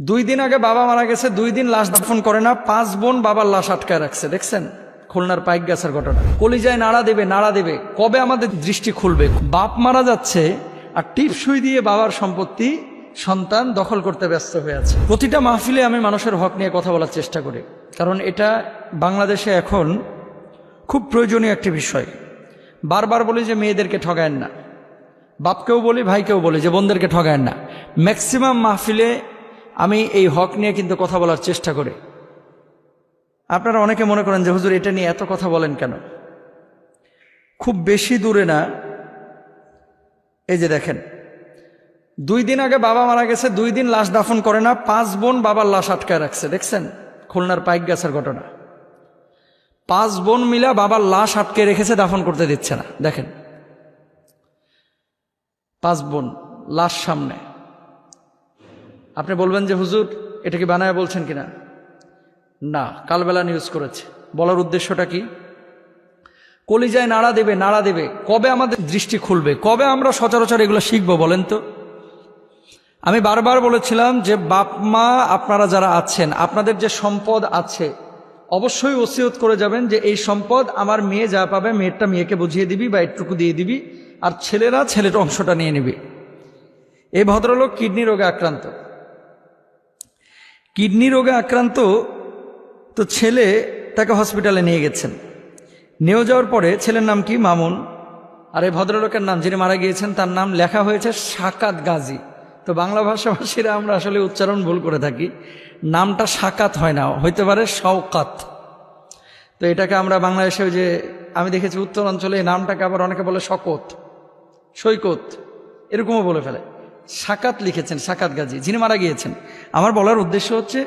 দুই দিন আগে বাবা মারা গেছে, দুই দিন লাশ দাফন করে না, পাঁচ বোন বাবার লাশ আটকায় রাখছে, দেখছেন? খুলনার পাইক গাছের ঘটনা। কলিজায় নাড়া দেবে নাড়া দেবে, কবে আমাদের দৃষ্টি খুলবে? বাপ মারা যাচ্ছে আর টিপ সুই দিয়ে বাবার সম্পত্তি, সন্তান দখল করতে ব্যস্ত হয়ে আছে। প্রতিটা মাহফিলে আমি মানুষের হক নিয়ে কথা বলার চেষ্টা করি। কারণ এটা বাংলাদেশে এখন খুব প্রয়োজনীয় একটি বিষয়। বারবার বলি যে মেয়েদেরকে ঠগায়েন না। বাপকেও বলি, ভাইকেও বলি যে বোনদেরকে ঠগায়েন না। ম্যাক্সিমাম মাহফিলে আমি এই হক নিয়ে কিন্তু কথা বলার চেষ্টা করি। আপনারা অনেকে মনে করেন যে, হুজুর, এটা নিয়ে এত কথা বলেন কেন? খুব বেশি দূরে না। এই যে দেখেন, দুই দিন আগে বাবা মারা গেছে, দুই দিন লাশ দাফন করে না, পাঁচ বোন বাবার লাশ আটকায় রাখছে। দেখছেন? খুলনার পাইক গাছের ঘটনা। পাঁচ বোন মিলা বাবার লাশ আটকে রেখেছে, দাফন করতে দিচ্ছে না। দেখেন, পাঁচ বোন লাশ সামনে। আপনি বলবেন যে, হুজুর, এটা কি বানায় বলছেন কিনা? না, কালবেলা নিউজ করেছে। বলার উদ্দেশ্যটা কি? কলিজায় নাড়া দেবে নাড়া দেবে। কবে আমাদের দৃষ্টি খুলবে? কবে আমরা সচরাচর এগুলো শিখব বলেন তো? আমি বারবার বলেছিলাম যে, বাপ, মা, আপনারা যারা আছেন, আপনাদের যে সম্পদ আছে, অবশ্যই ওসিয়ত করে যাবেন যে, এই সম্পদ আমার মেয়ে যা পাবে, মেয়েরটা মেয়েকে বুঝিয়ে দিবি বা একটুকু দিয়ে দিবি, আর ছেলেরা ছেলের অংশটা নিয়ে নিবি। এই ভদ্রলোক কিডনি রোগে আক্রান্ত। কিডনি রোগে আক্রান্ত তো ছেলে তাকে হসপিটালে নিয়ে গেছেন। নিয়ে যাওয়ার পরে ছেলের নাম কি? মামুন। আর এই ভদ্রলোকের নাম, যিনি মারা গিয়েছেন, তার নাম লেখা হয়েছে সাকাত গাজী। তো বাংলা ভাষাভাষীরা আমরা আসলে উচ্চারণ ভুল করে থাকি। নামটা সাকাত হয় না, হইতে পারে শওকাত। তো এটাকে আমরা বাংলাদেশে যে আমি দেখেছি উত্তর অঞ্চলে এই নামটাকে আবার অনেকে বলে শকত, সৈকত, এরকমও বলে ফেলে। সাকাত লিখেছেন, সাকাত গাজী। যিনি মারা গিয়েছেন। আমার বলার উদ্দেশ্য হচ্ছে,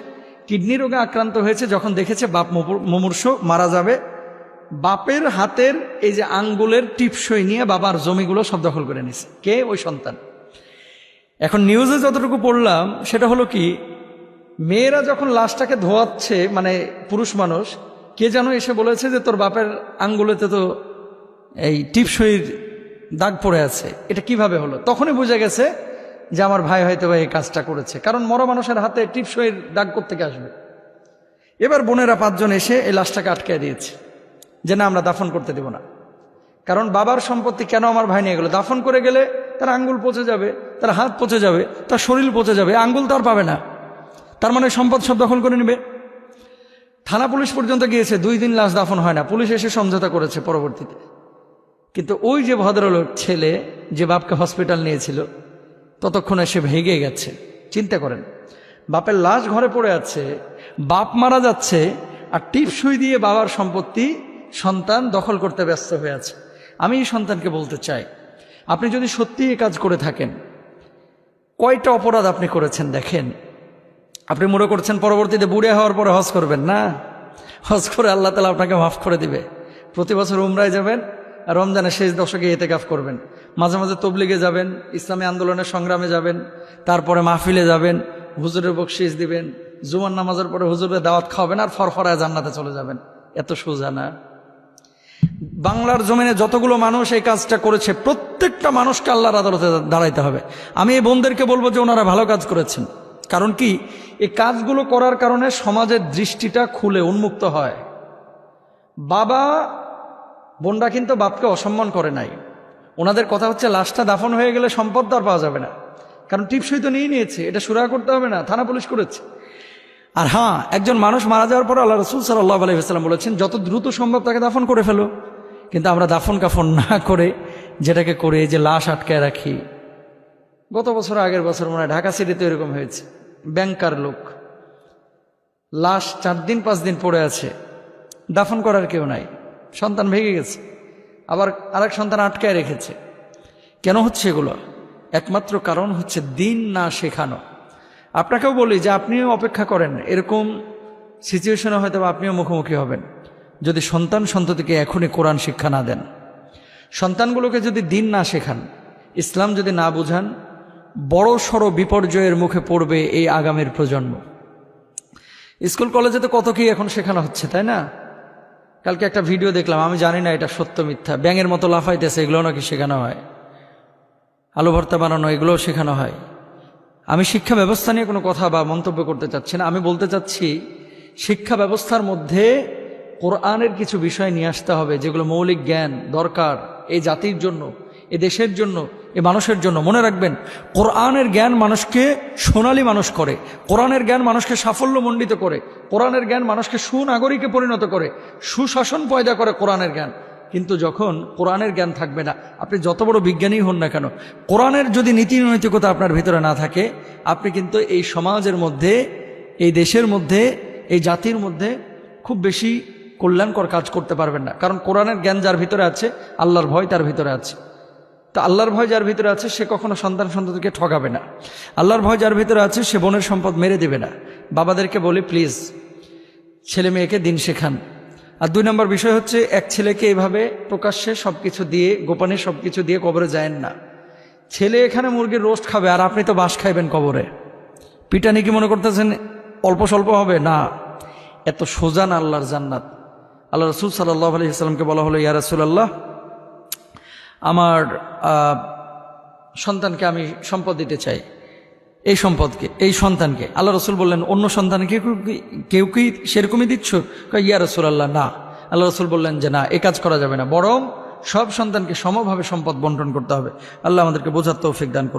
কিডনি রোগে আক্রান্ত হয়েছে, যখন দেখেছে বাপ মুমূর- মুমূর্ষ মারা যাবে, বাপের হাতের এই যে আঙ্গুলের টিপসই নিয়ে বাবার জমিগুলো সব দখল করে নিছে কে? ওই সন্তান। এখন নিউজে যতটুকু পড়লাম, সেটা হলো কি, মেয়েরা যখন লাশটাকে ধোয়াচ্ছে মানে পুরুষ মানুষ, কে যেন এসে বলেছে যে তোর বাপের আঙ্গুলেতে তো এই টিপসইর দাগ পড়ে আছে। এটা কীভাবে হলো? তখনই বুঝে গেছে যে আমার ভাই হয়তো বা এই কাজটা করেছে। কারণ মরা মানুষের হাতে টিপসইয়ের দাগ করতে আসবে? এবার বোনেরা পাঁচজন এসে এই লাশটাকে আটকে দিয়েছে। যে না, আমরা দাফন করতে দেব না। কারণ বাবার সম্পত্তি কেন আমার ভাই নিয়ে গেলো? দাফন করে গেলে তার আঙ্গুল পচে যাবে, তার হাত পচে যাবে, তার শরীর পচে যাবে, আঙ্গুল তো আর পাবে না। তার মানে সম্পদ সব দখল করে নেবে। থানা পুলিশ পর্যন্ত গিয়েছে, দুই দিন লাশ দাফন হয় না। পুলিশ এসে সমঝোতা করেছে পরবর্তীতে। কিন্তু ওই যে ভদ্রলোক ছেলে যে বাপকে হসপিটাল নিয়েছিল ততক্ষণে সে ভেগে গেছে। চিন্তা করেন, বাপের লাশ ঘরে পড়ে আছে, বাপ মারা যাচ্ছে, আর টিপ সুই দিয়ে বাবার সম্পত্তি সন্তান দখল করতে ব্যস্ত হয়ে আছে। আমি এই সন্তানকে বলতে চাই, আপনি যদি সত্যি এই কাজ করে থাকেন, কয়টা অপরাধ আপনি করেছেন দেখেন? আপনি মনে করছেন পরবর্তীতে বুড়ে হওয়ার পরে হজ করবেন? না। হজ করে আল্লাহ তালা আপনাকে মাফ করে দিবে। প্রতি বছর উমরায় যাবেন আর রমজানের শেষ দশকে এতে কাফ করবেন। মাঝে মাঝে তবলিগে যাবেন, ইসলামী আন্দোলনের সংগ্রামে যাবেন, তারপরে মাহফিলে যাবেন, হুজুরের বকশিস দিবেন, জুমার নামাজের পরে হুজুরের দাওয়াত খাওয়াবেন আর ফরফরায় জান্নাতে চলে যাবেন। এত সোজা না। বাংলার জমিনে যতগুলো মানুষ এই কাজটা করেছে, প্রত্যেকটা মানুষকে আল্লাহর আদালতে দাঁড়াইতে হবে। আমি এই বোনদেরকে বলব যে ওনারা ভালো কাজ করেছেন। কারণ কি? এই কাজগুলো করার কারণে সমাজের দৃষ্টিটা খুলে উন্মুক্ত হয়। বাবা, বোনরা কিন্তু বাপকে অসম্মান করে নাই। ওনাদের কথা হচ্ছে, লাশটা দাফন হয়ে গেলে সম্পদ আর পাওয়া যাবে না। কারণ টিপসই তো নিয়ে নিয়েছে, এটা সুরা করতে হবে না, থানা পুলিশ করেছে। আর হ্যাঁ একজন মানুষ মারা যাওয়ার পর আল্লাহ রসুল সাল্লাহ আলহিহাস্লাম বলেছেন, যত দ্রুত সম্ভব তাকে দাফন করে ফেলো। কিন্তু আমরা দাফন কাফন না করে যেটাকে করে যে লাশ আটকায় রাখি। গত বছর, আগের বছর মনে হয় ঢাকা সিটিতে এরকম হয়েছে। ব্যাংকার লোক, লাশ চার দিন, পাঁচ দিন পড়ে আছে। দাফন করার কেউ নাই, সন্তান ভেঙে গেছে। আবার আরেক সন্তান আটকায় রেখেছে। কেন হচ্ছে এগুলো? একমাত্র কারণ হচ্ছে দিন না শেখানো। আপনাকেও বলি যে আপনিও অপেক্ষা করেন, এরকম সিচুয়েশনে হয়তো আপনিও মুখোমুখি হবেন। যদি সন্তান সন্ততিকে এখনই কোরআন শিক্ষা না দেন। সন্তানগুলোকে যদি দিন না শেখান, ইসলাম যদি না বুঝান, বড় সড়ো বিপর্যয়ের মুখে পড়বে এই আগামীর প্রজন্ম। স্কুল কলেজে তো কত কি এখন শেখানো হচ্ছে, তাই না? কালকে একটা ভিডিও দেখলাম, আমি জানি না এটা সত্য, মিথ্যা। ব্যাঙের মতো লাফাইতেছে, এগুলো নাকি শেখানো হয়? আলু ভর্তা বানানো এগুলোও শেখানো হয়? আমি শিক্ষা ব্যবস্থা নিয়ে কোনো কথা বা মন্তব্য করতে চাচ্ছি না। আমি বলতে চাচ্ছি, শিক্ষা ব্যবস্থার মধ্যে কোরআনের কিছু বিষয় নিয়ে আসতে হবে, যেগুলো মৌলিক জ্ঞান দরকার এই জাতির জন্য। এ দেশের জন্য, এ মানুষের জন্য। মনে রাখবেন, কোরআনের জ্ঞান মানুষকে সোনালী মানুষ করে, কোরআনের জ্ঞান মানুষকে সাফল্যমণ্ডিত করে, কোরআনের জ্ঞান মানুষকে সুনাগরিকে পরিণত করে, সুশাসন পয়দা করে কোরআনের জ্ঞান। কিন্তু যখন কোরআনের জ্ঞান থাকবে না, আপনি যত বড় বিজ্ঞানী হন না কেন, কোরআনের যদি নীতি নৈতিকতা আপনার ভিতরে না থাকে, আপনি কিন্তু এই সমাজের মধ্যে, এই দেশের মধ্যে, এই জাতির মধ্যে খুব বেশি কল্যাণকর কাজ করতে পারবেন না। কারণ কোরআনের জ্ঞান যার ভিতরে আছে, আল্লাহর ভয় তার ভিতরে আছে। তা আল্লাহর ভয় যার ভিতরে আছে, সে কখনো সন্তান সন্ততিকে ঠকাবে না। আল্লাহর ভয় যার ভিতরে আছে, সে বোনের সম্পদ মেরে দেবে না। বাবাদেরকে বলি, প্লিজ, ছেলে মেয়েকে দিন শেখান। আর দুই নম্বর বিষয় হচ্ছে, এক ছেলেকে এভাবে প্রকাশ্যে সব কিছু দিয়ে, গোপনে সব কিছু দিয়ে কবরে যায়েন না। ছেলে এখানে মুরগির রোস্ট খাবে, আর আপনি তো বাস খাইবেন কবরে। পিটানি কি মনে করতেছেন, অল্প স্বল্প হবে? না। এত সোজান আল্লাহর জান্নাত। আল্লাহ রসুল সাল্লাহ আলি ইসলামকে বলা হলো, ইয়া রসুলাল্লাহ আমার সন্তানকে আমি সম্পদ দিতে চাই। এই সম্পদকে, এই সন্তানকে। আল্লাহ রসুল বললেন, অন্য সন্তানকে কেউ কি- সেরকমই দিচ্ছ? ইয়া রসুল আল্লাহ না। আল্লাহ রসুল বললেন যে, না, এ কাজ করা যাবে না। বরং সব সন্তানকে সমভাবে সম্পদ বন্টন করতে হবে। আল্লাহ আমাদেরকে বোঝার তৌফিক দান করুন।